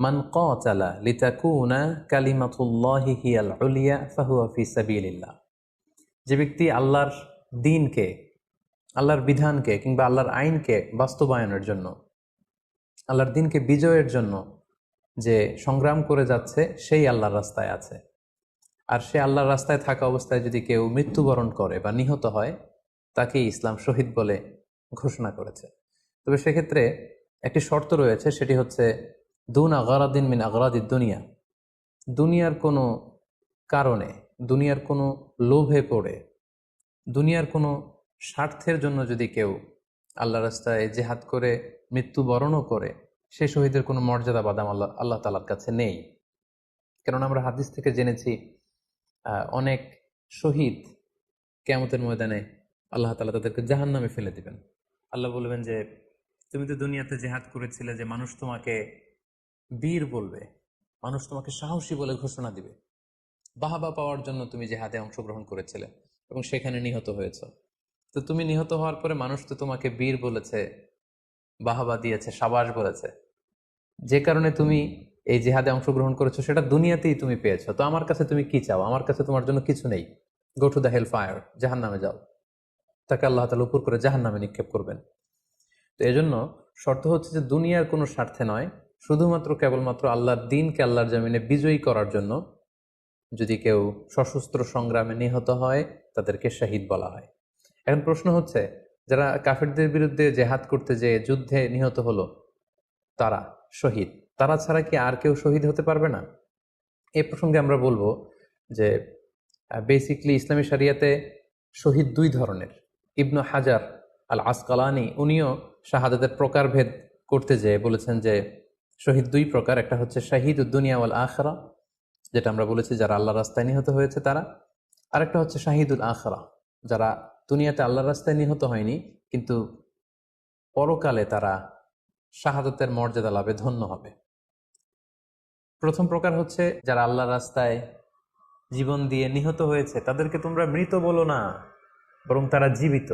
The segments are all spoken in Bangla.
মান কালা লিতাকুনা কালিমাতুল্লাহি হিয়াল উলিয়া ফাহুয়া ফি সাবিলিল্লাহ। যে ব্যক্তি আল্লাহর দিনকে, আল্লাহর বিধানকে কিংবা আল্লাহর আইনকে বাস্তবায়নের জন্য, আল্লাহর দিনকে বিজয়ের জন্য যে সংগ্রাম করে যাচ্ছে, সেই আল্লাহর রাস্তায় আছে। আর সে আল্লাহর রাস্তায় থাকা অবস্থায় যদি কেউ মৃত্যুবরণ করে বা নিহত হয় তাকে ইসলাম শহীদ বলে ঘোষণা করেছে। তবে সেক্ষেত্রে একটি শর্ত রয়েছে, সেটি হচ্ছে দুন আগারাদিন মিন আগারাদিদ দুনিয়া। দুনিয়ার কোনো কারণে, দুনিয়ার কোনো লোভে পড়ে, দুনিয়ার কোনো স্বার্থের জন্য যদি কেউ আল্লাহ রাস্তায় জেহাদ করে, মৃত্যুবরণও করে, সে শহীদের কোনো মর্যাদা বাদাম আল্লাহ আল্লাহ তালার কাছে নেই। কেননা আমরা হাদিস থেকে জেনেছি অনেক শহীদ কেমতের ময়দানে আল্লাহ তালা তাদেরকে জাহান নামে ফেলে দিবেন। আল্লাহ বলবেন যে, তুমি তো দুনিয়াতে জেহাদ করেছিলে যে মানুষ তোমাকে বীর বলবে, মানুষ তোমাকে সাহসী বলে ঘোষণা দিবে। বাহাবা পাওয়ার জন্য তুমি জেহাদে অংশগ্রহণ করেছিলে এবং সেখানে নিহত হয়েছ। তো তুমি নিহত হওয়ার পরে মানুষ তো তোমাকে বীর বলেছে, বাহাবা দিয়েছে, সাবাস বলেছে। যে কারণে তুমি এই জেহাদে অংশগ্রহণ করেছ, সেটা দুনিয়াতেই তুমি পেয়েছ। তো আমার কাছে তুমি কি চাও? আমার কাছে তোমার জন্য কিছু নেই। Go to the hell fire জাহান নামে যাও। তাকে আল্লাহ তালা উপর করে জাহান নামে নিক্ষেপ করবেন। তো এজন্য শর্ত হচ্ছে যে দুনিয়ার কোনো স্বার্থে নয় শুধুমাত্র কেবলমাত্র আল্লাহর দিনকে আল্লাহর জামিনে বিজয়ী করার জন্য যদি কেউ সশস্ত্র সংগ্রামে নিহত হয়, তাদেরকে শহীদ বলা হয়। এখন প্রশ্ন হচ্ছে, যারা কাফেরদের বিরুদ্ধে জেহাদ করতে যে যুদ্ধে নিহত হলো, তারা শহীদ? তারা ছাড়া কি আর কেউ শহীদ হতে পারবে না? এ প্রসঙ্গে আমরা বলব যে বেসিকলি ইসলামী শরিয়াতে শহীদ দুই ধরনের। ইবনু হাজার আল আসকালানি উনিও শাহাদাতের প্রকারভেদ করতে যেয়ে বলেছেন যে শহীদ দুই প্রকার, একটা হচ্ছে শাহিদ উদ্দুনিয়া ওয়াল আখরা, যেটা আমরা বলেছি যারা আল্লাহ রাস্তায় নিহত হয়েছে তারা, আরেকটা হচ্ছে শাহিদুল আখরা, যারা দুনিয়াতে আল্লাহ রাস্তায় নিহত হয়নি, কিন্তু পরকালে তারা শাহাদতের মর্যাদা লাভে ধন্য হবে। প্রথম প্রকার হচ্ছে যারা আল্লাহ রাস্তায় জীবন দিয়ে নিহত হয়েছে, তাদেরকে তোমরা মৃত বলো না, বরং তারা জীবিত।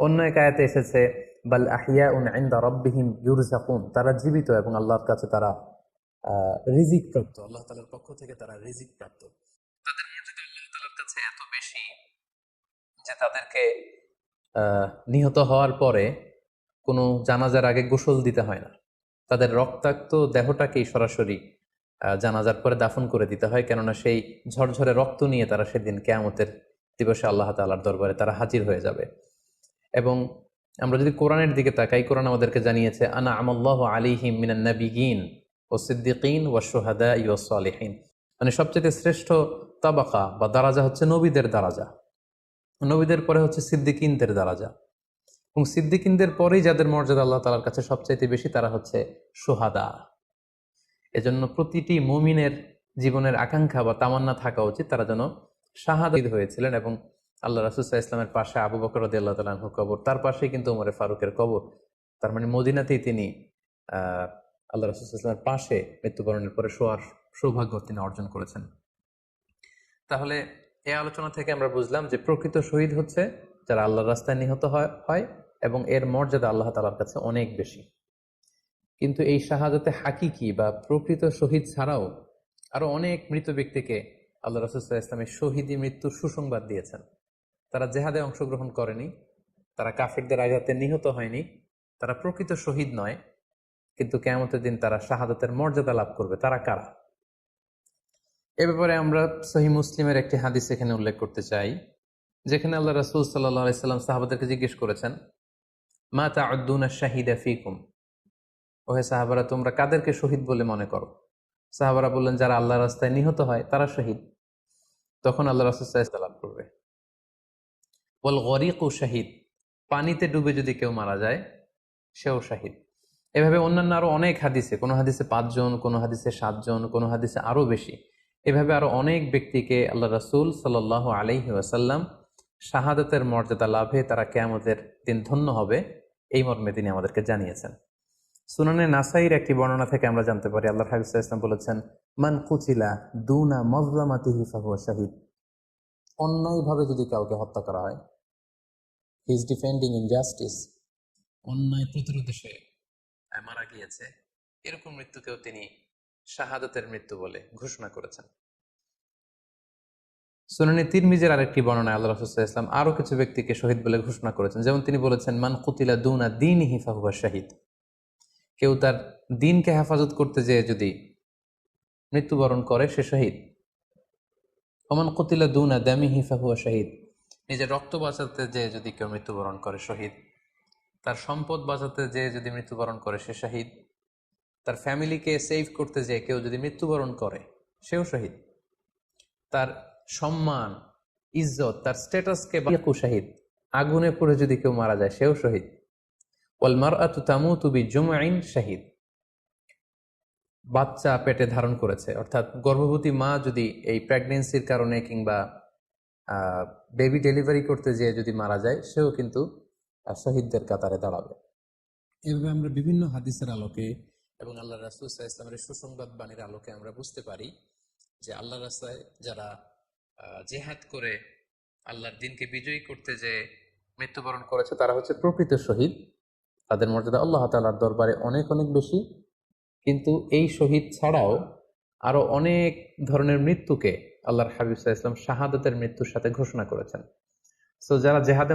অন্য এক আয়াতে এসেছে বাল আহিয়া উন আইন্দা রব্বিহিম ইউরজাকুন তারা জীবিত এবং আল্লাহর কাছে তারা রিজিক প্রাপ্ত। আল্লাহ তালার পক্ষ থেকে তারা রিজিক প্রাপ্ত। তাদের মর্যাদা আল্লাহ তালার কাছে এত বেশি যে তাদেরকে নিহত হওয়ার পরে কোনো জানাজার আগে গোসল দিতে হয় না। তাদের রক্তাক্ত দেহটাকেই সরাসরি জানাজার পরে দাফন করে দিতে হয়। কেননা সেই ঝরঝরে রক্ত নিয়ে তারা সেদিন কেয়ামতের দিবসে আল্লাহ তাআলার দরবারে তারা হাজির হয়ে যাবে। এবং আমরা যদি কোরআনের দিকে তাকাই, কোরআন আমাদেরকে জানিয়েছে, আনা আমল্লাহ আলিহিম মিনান নাবিগিন ও সিদ্দিকিন ও সোহাদা ইউ সালেহীন। মানে সবচেয়ে শ্রেষ্ঠ তাবাকা বা দারাজা হচ্ছে নবীদের দারাজা। নবীদের পরে হচ্ছে সিদ্দিকিনদের দারাজা। এবং সিদ্দিকিনদের পরেই যাদের মর্যাদা আল্লাহ তালার কাছে সবচাইতে বেশি, তারা হচ্ছে সোহাদা এজন্য প্রতিটি মুমিনের জীবনের আকাঙ্ক্ষা বা তামান্না থাকা উচিত, তারা যেন শাহাদ হয়েছিলেন এবং আল্লাহ রাসুসাহ ইসলামের পাশে আবু বকর রদি আল্লাহ কবর, তার পাশেই কিন্তু উমরে ফারুকের কবর। তার মানে মদিনাতেই তিনি আল্লাহ রাসুসাহ ইসলামের পাশে মৃত্যুবরণের পরে শোয়ার সৌভাগ্য তিনি অর্জন করেছেন। তাহলে এই আলোচনা থেকে আমরা বুঝলাম যে প্রকৃত শহীদ হচ্ছে যারা আল্লাহর রাস্তায় নিহত হয় এবং এর মর্যাদা আল্লাহ তালার কাছে অনেক বেশি। কিন্তু এই শাহাদাতে হাকিকি বা প্রকৃত শহীদ ছাড়াও আরও অনেক মৃত ব্যক্তিকে আল্লাহ রাসুসাহ ইসলামের শহীদি মৃত্যুর সুসংবাদ দিয়েছেন। তারা জেহাদে অংশগ্রহণ করেনি, তারা কাফিরদের আঘাতে নিহত হয়নি, তারা প্রকৃত শহীদ নয়, কিন্তু কেমতের দিন তারা শাহাদাতের মর্যাদা লাভ করবে। তারা কারা? এ ব্যাপারে আমরা সহি মুসলিমের একটি হাদিস এখানে উল্লেখ করতে চাই, যেখানে আল্লাহ রাসুল আলাইসাল্লাম সাহাবাদেরকে জিজ্ঞেস করেছেন, মা তা আদুনা শাহিদা ফিকুম? ওহে সাহাবারা, তোমরা কাদেরকে শহীদ বলে মনে করো? সাহাবারা বললেন, যারা আল্লাহ রাস্তায় নিহত হয়, তারা শহীদ। তখন আল্লাহ রাসুল লাভ করবে। বল গরিক ও শাহিদ। পানিতে ডুবে যদি কেউ মারা যায়, সেও শাহিদ। এভাবে অন্যান্য আরও অনেক হাদিসে, কোনো হাদিসে পাঁচজন, কোনো হাদিসে সাতজন, কোনো হাদিসে আরও বেশি, এভাবে আরও অনেক ব্যক্তিকে আল্লাহ রাসুল সাল্লাহ আলাইহি ওয়াসাল্লাম শাহাদতের মর্যাদা লাভে তারা কেয়ামতের দিন ধন্য হবে, এই মর্মে তিনি আমাদেরকে জানিয়েছেন। সুনানে নাসাইর একটি বর্ণনা থেকে আমরা জানতে পারি আল্লাহ হাবিব ইসলাম বলেছেন, মান কুচিলা দুনা মজলামাতি হিফাহুয়া শাহিদ। অন্যায়ভাবে যদি কাউকে হত্যা করা হয় হি ইজ ডিফেন্ডিং ইনজাস্টিস অন্যায় প্রতিরোধে সে মারা গিয়েছে। এরকম মৃত্যুকেও তিনি শাহাদাতের মৃত্যু বলে ঘোষণা করেছেন। সুনানি তিরমিজের আরেকটি বর্ণনায় আল্লাহ রসুল্লাহ ইসলাম আরও কিছু ব্যক্তিকে শহীদ বলে ঘোষণা করেছেন। যেমন তিনি বলেছেন মান কুতিলা দুনা দিন হিফাহুয়া শাহিদ। কেউ তার দিনকে হেফাজত করতে যেয়ে যদি মৃত্যুবরণ করে সে শহীদ। ওমান কুতিলা দুনা দামি হিফাহুয়া শাহিদ। নিজের রক্ত বাঁচাতে যেয়ে যদি কেউ মৃত্যুবরণ করে শহীদ, তার সম্পদ বাঁচাতে যেয়ে যদি মৃত্যুবরণ করে সে শহীদ, তার ফ্যামিলিকে সেভ করতে যেয়ে কেউ যদি মৃত্যুবরণ করে, সেও শহীদ। তার সম্মান, ইজ্জত, তার স্ট্যাটাসকে শাহিদ। আগুনে পড়ে যদি কেউ মারা যায়, সেও শহীদ। ওয়াল মারআতু তামুতু বিজুমআইন শাহিদ। বাচ্চা পেটে ধারণ করেছে, অর্থাৎ গর্ভবতী মা যদি এই প্রেগনেন্সির কারণে কিংবা বেবি ডেলিভারি করতে যেয়ে যদি মারা যায়, সেও কিন্তু শহীদদের কাতারে দাঁড়াবে। এভাবে আমরা বিভিন্ন হাদিসের আলোকে এবং আল্লাহ রাসুল ইসলামের সুসংবাদ বাণীর আলোকে আমরা বুঝতে পারি যে আল্লাহ রাস্তায় যারা জেহাদ করে আল্লাহর দিনকে বিজয়ী করতে যে মৃত্যুবরণ করেছে, তারা হচ্ছে প্রকৃত শহীদ। তাদের মর্যাদা আল্লাহ তালার দরবারে অনেক অনেক বেশি। কিন্তু এই শহীদ ছাড়াও আরও অনেক ধরনের মৃত্যুকে আল্লাহর হাবিব ইসলাম শাহাদাতের মৃত্যুর সাথে ঘোষণা করেছেন। সো যারা জেহাদে